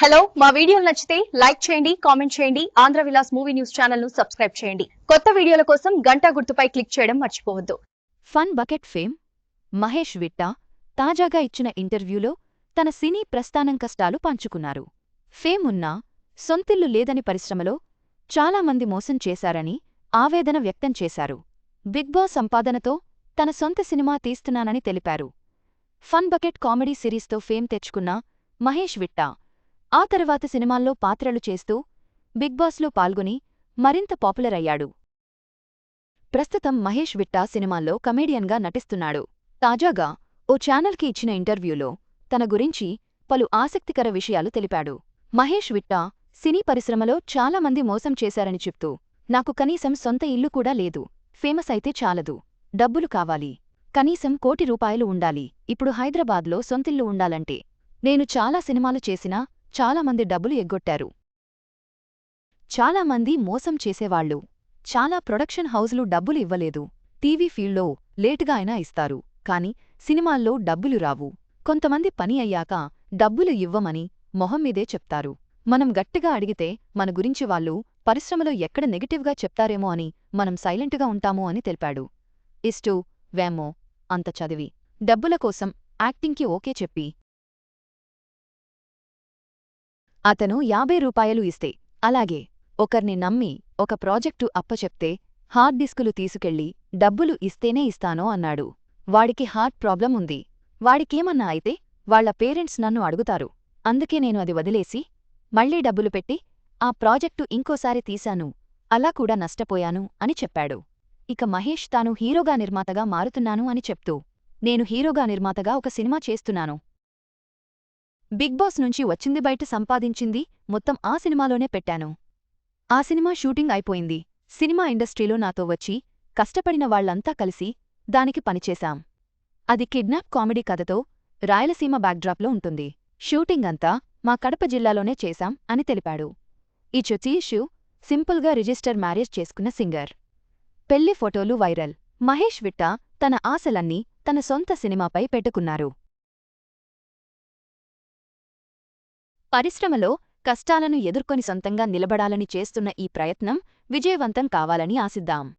Hello మా వీడియోలు నచ్చితే లైక్ చేయండి కామెంట్ చేయండి ఆంధ్ర విలాస్ మూవీ న్యూస్ ఛానల్ను సబ్స్క్రైబ్ చేయండి. కొత్త వీడియోల కోసం గంట గుర్తుపై క్లిక్ చేయడం మర్చిపోవద్దు. Fun bucket fame Mahesh Vitta తాజాగా ఇచ్చిన ఇంటర్వ్యూలో తన సినీ ప్రస్థానం కష్టాలు పంచుకున్నారు. ఫేమ్ ఉన్నా సొంతిల్లు లేదని పరిశ్రమలో చాలామంది మోసం చేశారని ఆవేదన వ్యక్తం చేశారు. బిగ్ బాస్ సంపాదనతో తన సొంత సినిమా తీస్తున్నానని తెలిపారు. ఫన్ బకెట్ కామెడీ సిరీస్తో ఫేమ్ తెచ్చుకున్న మహేష్ విట్టా ఆ తర్వాత సినిమాల్లో పాత్రలు చేస్తూ బిగ్ బాస్లో పాల్గొని మరింత పాపులర్ అయ్యాడు. ప్రస్తుతం మహేష్ విట్టా సినిమాల్లో కమేడియన్గా నటిస్తున్నాడు. తాజాగా ఓ ఛానల్కి ఇచ్చిన ఇంటర్వ్యూలో తన గురించి పలు ఆసక్తికర విషయాలు తెలిపాడు. మహేష్ విట్టా సినీ పరిశ్రమలో చాలామంది మోసం చేశారని చెప్తూ నాకు కనీసం సొంత ఇల్లు కూడా లేదు. ఫేమస్ అయితే చాలదు. డబ్బులు కావాలి. కనీసం కోటి రూపాయలు ఉండాలి. ఇప్పుడు హైదరాబాద్లో సొంతిల్లు ఉండాలంటే నేను చాలా సినిమాలు చేసినా చాలామంది డబ్బులు ఎగ్గొట్టారు. చాలామంది మోసం చేసేవాళ్ళు. చాలా ప్రొడక్షన్ హౌజులు డబ్బులు ఇవ్వలేదు. టీవీ ఫీల్డ్లో లేటుగా అయినా ఇస్తారు. కాని సినిమాల్లో డబ్బులు రావు. కొంతమంది పని అయ్యాక డబ్బులు ఇవ్వమని మొహమ్మీదే చెప్తారు. మనం గట్టిగా అడిగితే మన గురించి వాళ్ళు పరిశ్రమలో ఎక్కడ నెగిటివ్గా చెప్తారేమో అని మనం సైలెంటుగా ఉంటాము అని తెలిపాడు. ఇస్టు వేమో అంత చదివి. డబ్బుల కోసం యాక్టింగ్కి ఓకే చెప్పి అతను యాభై రూపాయలు ఇస్తే అలాగే ఒకర్ని నమ్మి ఒక ప్రాజెక్టు అప్పచెప్తే హార్డ్ డిస్కులు తీసుకెళ్ళి డబ్బులు ఇస్తేనే ఇస్తానో అన్నాడు. వాడికి హార్ట్ ప్రాబ్లం ఉంది. వాడికేమన్నా అయితే వాళ్ళ పేరెంట్స్ నన్ను అడుగుతారు. అందుకే నేను అది వదిలేసి మళ్ళీ డబ్బులు పెట్టి ఆ ప్రాజెక్టు ఇంకోసారి తీశాను. అలా కూడా నష్టపోయాను అని చెప్పాడు. ఇక మహేష్ తాను హీరోగా నిర్మాతగా మారుతున్నాను అని చెప్తూ నేను హీరోగా నిర్మాతగా ఒక సినిమా చేస్తున్నాను. బిగ్ బాస్ నుంచి వచ్చింది బయట సంపాదించింది మొత్తం ఆ సినిమాలోనే పెట్టాను. ఆ సినిమా షూటింగ్ అయిపోయింది. సినిమా ఇండస్ట్రీలో నాతో వచ్చి కష్టపడిన వాళ్ళంతా కలిసి దానికి పనిచేశాం. అది కిడ్నాప్ కామెడీ కథతో రాయలసీమ బ్యాక్డ్రాప్లో ఉంటుంది. షూటింగ్ అంతా మా కడప జిల్లాలోనే చేశాం అని తెలిపాడు. ఈ చొతీషు సింపుల్గా రిజిస్టర్ మ్యారేజ్ చేసుకున్న సింగర్. పెళ్ళి ఫోటోలు వైరల్. మహేష్ విట్ట తన ఆశలన్నీ తన సొంత సినిమాపై పెట్టుకున్నారు. పరిశ్రమలో కష్టాలను ఎదుర్కొని సొంతంగా నిలబడాలని చేస్తున్న ఈ ప్రయత్నం విజయవంతం కావాలని ఆశిద్దాం.